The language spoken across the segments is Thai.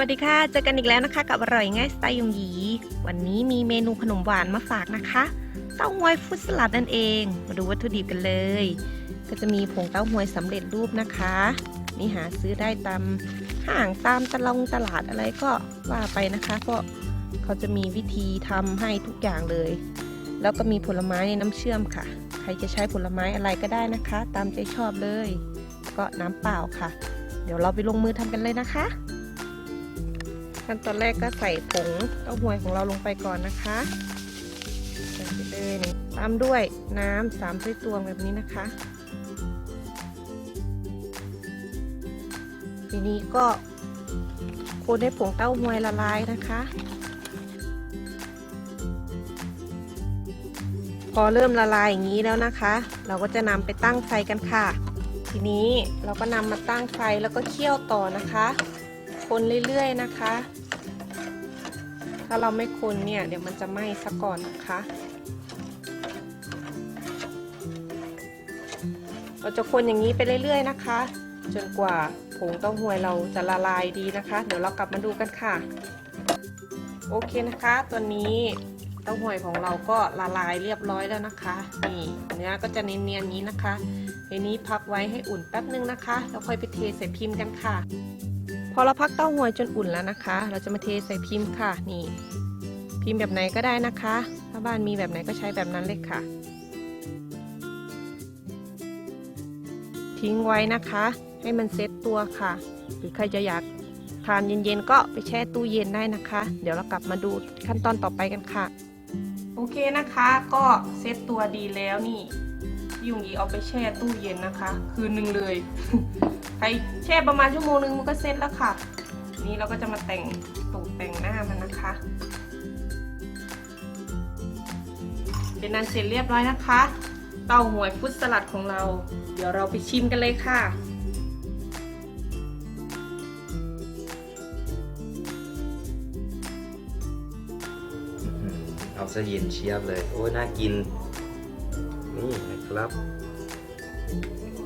วัสดีค่ะ เจอกันอีกแล้วนะคะ กับอร่อยง่ายสไตล์ยงหยี วันนี้มีเมนูขนมหวานมาฝากนะคะเต้าหวยฟุตสลัดนั่นเอง มาดูวัตถุดิบกันเลย ก็จะมีผงเต้าหวยสำเร็จรูปนะคะ นี่หาซื้อได้ตามห้างตามตลงตลาดอะไรก็ว่าไปนะคะเพราะเขาจะมีวิธีทำให้ทุกอย่างเลย แล้วก็มีผลไม้ในน้ำเชื่อมค่ะ ใครจะใช้ผลไม้อะไรก็ได้นะคะ ตามใจชอบเลย ก็น้ำเปล่าค่ะ เดี๋ยวเราไปลงมือทำกันเลยนะคะ ขั้นตอนแรกก็ใส่ผงเต้าหวยของเราลงไปก่อนนะคะใส่ไปเลยตามด้วยน้ำสามถ้วยตวงแบบนี้นะคะ ทีนี้ก็คนให้ผงเต้าหวยละลายนะคะ พอเริ่มละลายอย่างนี้แล้วนะคะ เราก็จะนำไปตั้งไฟกันค่ะ ทีนี้เราก็นำมาตั้งไฟแล้วก็เคี่ยวต่อนะคะ คนเรื่อยๆนะคะ ถ้าเราไม่คนเนี่ยเดี๋ยวมันจะไหม้ซะก่อนนะคะ เราจะคนอย่างนี้ไปเรื่อยๆนะคะ จนกว่าผงเต้าหวยเราจะละลายดีนะคะ เดี๋ยวเรากลับมาดูกันค่ะ โอเคนะคะตอนนี้เต้าหวยของเราก็ละลายเรียบร้อยแล้วนะคะ นี่เนื้อก็จะเนียนๆนี้นะคะทีนี้พักไว้ให้อุ่นแป๊บนึงนะคะ แล้วค่อยไปเทใส่พิมพ์กันค่ะ อเราพักเต้าหวยจนอุ่นแล้วนะคะ เราจะมาเทใส่พิมพ์ค่ะ นี่ พิมพ์แบบไหนก็ได้นะคะ ถ้าบ้านมีแบบไหนก็ใช้แบบนั้นเลยค่ะ ทิ้งไว้นะคะ ให้มันเซ็ตตัวค่ะ หรือใครจะอยากทานเย็นๆก็ไปแช่ตู้เย็นได้นะคะ เดี๋ยวเรากลับมาดูขั้นตอนต่อไปกันค่ะ โอเคนะคะ ก็เซ็ตตัวดีแล้วนี่ ยุงยีเอาไปแช่ตู้เย็นนะคะ คืนหนึ่งเลยใครแช่ประมาณชั่วโมงนึงมันก็เซ็ตแล้วค่ะ นี่เราก็จะมาแต่งตกแต่งหน้ามันนะคะ เป็นนันเสร็จเรียบร้อยนะคะ เต้าหวยฟุตสลัดของเรา เดี๋ยวเราไปชิมกันเลยค่ะเอาซะเย็นเชียบเลย โอ้ยน่ากิน นี่นะครับ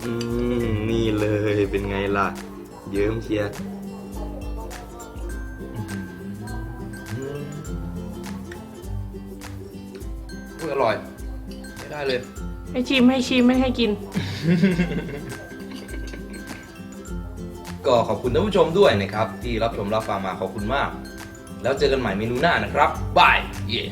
อืมนี่เลยเป็นไงล่ะ เยิ้มเชียร์อื้มอุ๊ยอร่อยไม่ได้เลย ให้ชิมให้ชิมไม่ให้กิน ก็ขอบคุณท่านผู้ชมด้วยนะครับ ที่รับชมรับฟังมาขอบคุณมาก แล้วเจอกันใหม่เมนูหน้านะครับบายเย่